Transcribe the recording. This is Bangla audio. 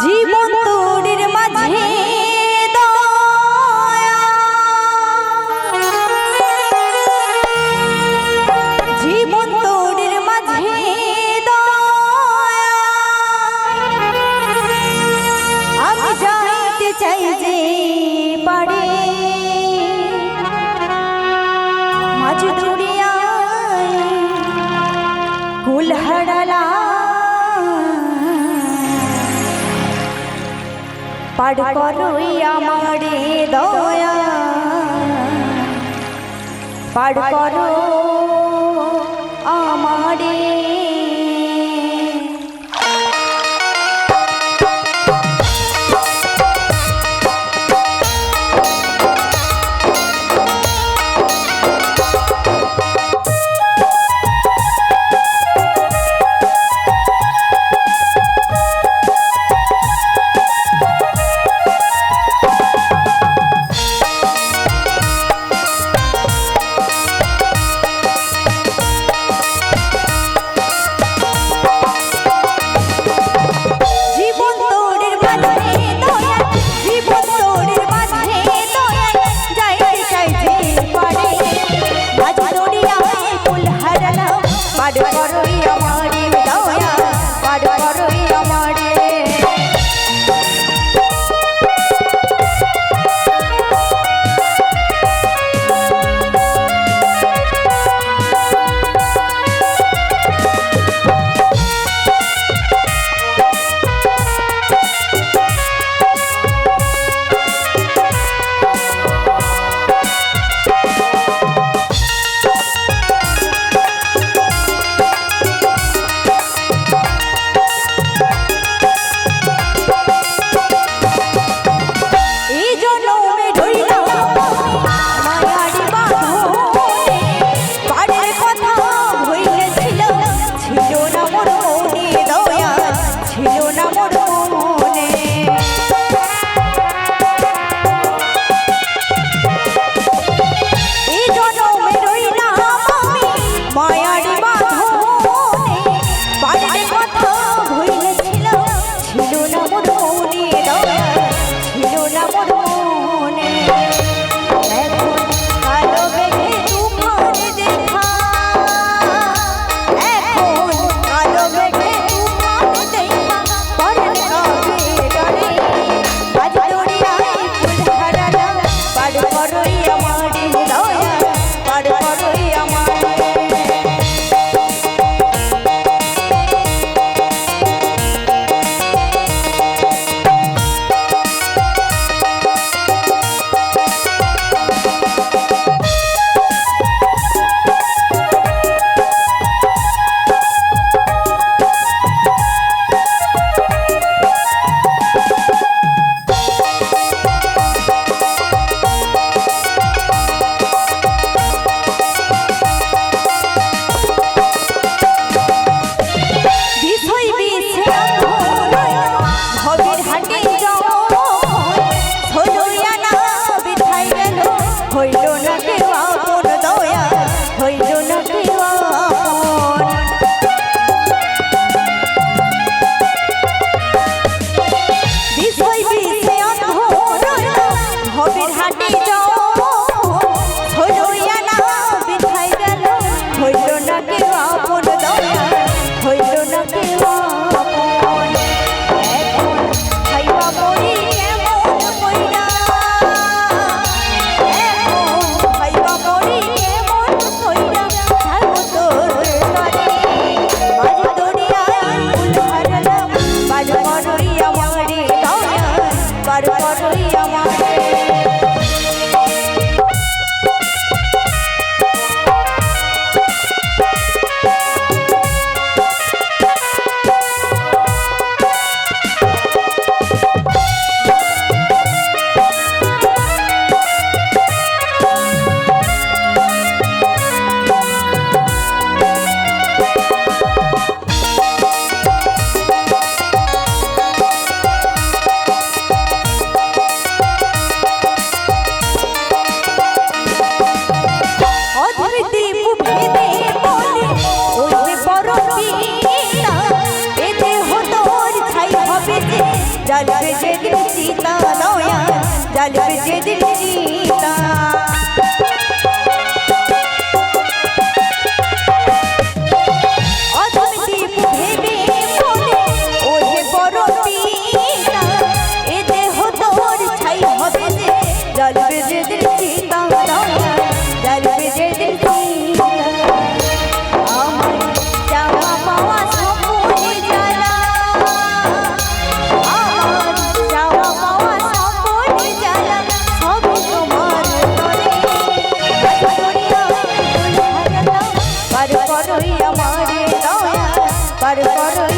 জীবন পার করুই আমার দয়া। পার করো আমারে जल पे जे दिल सीता नौया जल पे जे दिल আমারে দয়া পার করো